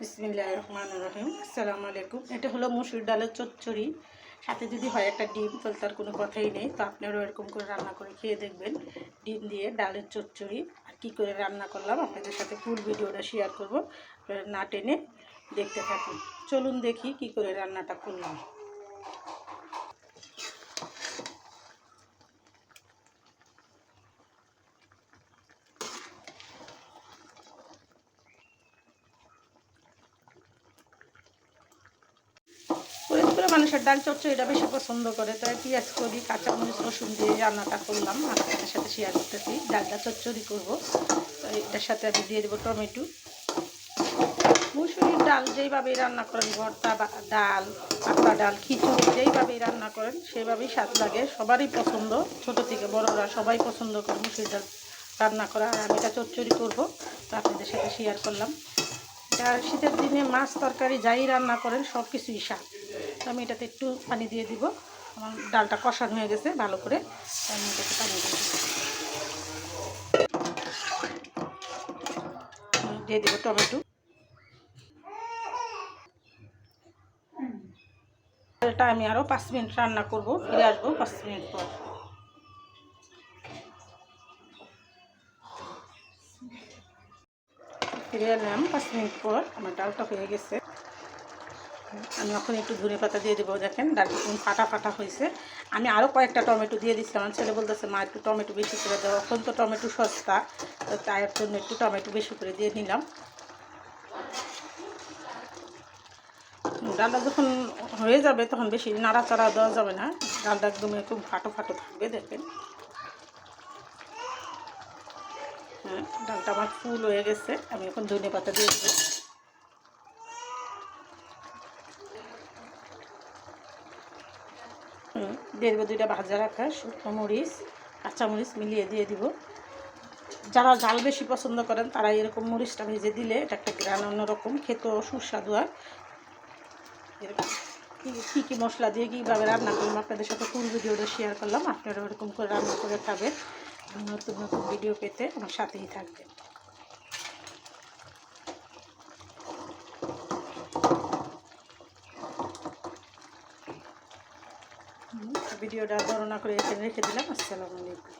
বিসমিল্লাহ রহমান রহিম আসসালামু আলাইকুম। এটা হলো মুসুর ডালের চচ্চড়ি। সাথে যদি হয় একটা ডিম, তাহলে তার কোনো কথাই নেই। তো আপনারাও এরকম করে রান্না করে খেয়ে দেখবেন। ডিম দিয়ে ডালের চচ্চড়ি। আর কী করে রান্না করলাম, আপনাদের সাথে ফুল ভিডিওটা শেয়ার করব। আপনারা না টেনে দেখতে থাকুন। চলুন দেখি কি করে রান্নাটা করলাম। মানুষের ডাল চচ্চড়িটা বেশি পছন্দ করে। তাই পেঁয়াজ করি কাঁচা কাঁচামরিচ, রসুন দিয়ে রান্নাটা করলাম। আপনাদের সাথে শেয়ার করতেছি, ডালটা চচ্চড়ি করব। তো এটার সাথে আমি দিয়ে দেবো টমেটো। মুসুরির ডাল যেইভাবেই রান্না করেন, ভর্তা বা ডাল পাতলা ডাল, খিচুড়ি যেইভাবেই রান্না করেন সেইভাবেই স্বাদ লাগে। সবারই পছন্দ, ছোট থেকে বড়রা সবাই পছন্দ করে মুসুরির ডাল রান্না করা। আর আমি এটা চচ্চড়ি করব। তো আপনাদের সাথে শেয়ার করলাম। এটা শীতের দিনে মাছ তরকারি যাই রান্না করেন সব কিছুই স্বাদ। তো আমি এটাতে একটু পানি দিয়ে দিব। আমার ডালটা কষানো হয়ে গেছে, ভালো করে। আমি এটাতে পানি দিয়ে দিব দিয়ে দিব টমেটো। ডালটা আমি আরও পাঁচ মিনিট রান্না করব, ফিরে আসব পাঁচ মিনিট পর। ফিরে এলাম পাঁচ মিনিট পর, আমার ডালটা হয়ে গেছে। আমি এখন একটু ধনে পাতা দিয়ে দেবো, দেখেন কোন ফাটা ফাটা হয়েছে। আমি আরও কয়েকটা টমেটো দিয়ে দিচ্ছি আমার ছেলে বলতেছে, মা, একটু টমেটো বেশি করে দেবো এখন তো টমেটো সস্তা। তো তাই জন্য একটু টমেটো বেশি করে দিয়ে নিলাম। ডালটা যখন হয়ে যাবে, তখন বেশি নাড়াচাড়া দেওয়া যাবে না। ডালটা একদম একটু ফাটো ফাটো থাকবে, দেখেন। হ্যাঁ ডালটা আমার ফুল হয়ে গেছে। আমি এখন ধনে পাতা দিয়ে দেবো। দিয়ে দেবো দুইটা ভাজা রাখা, শুকনো মরিচ কাঁচামরিচ মিলিয়ে দিয়ে দিব। যারা ঝাল বেশি পছন্দ করেন, তারা এরকম মরিচটা ভেজে দিলে এটা একটা গ্রান অন্যরকম, খেতেও সুস্বাদু আর। কী কী মশলা দিয়ে কীভাবে রান্না করলাম, আপনাদের সাথে ফুল ভিডিওটা শেয়ার করলাম আপনারা এরকম করে রান্না করে খাবেন। নতুন নতুন ভিডিও পেতে আমার সাথেই থাকবেন। ভিডিওটা বর্ণনা করে এখানে রেখে দিলাম। আসসালামু আলাইকুম।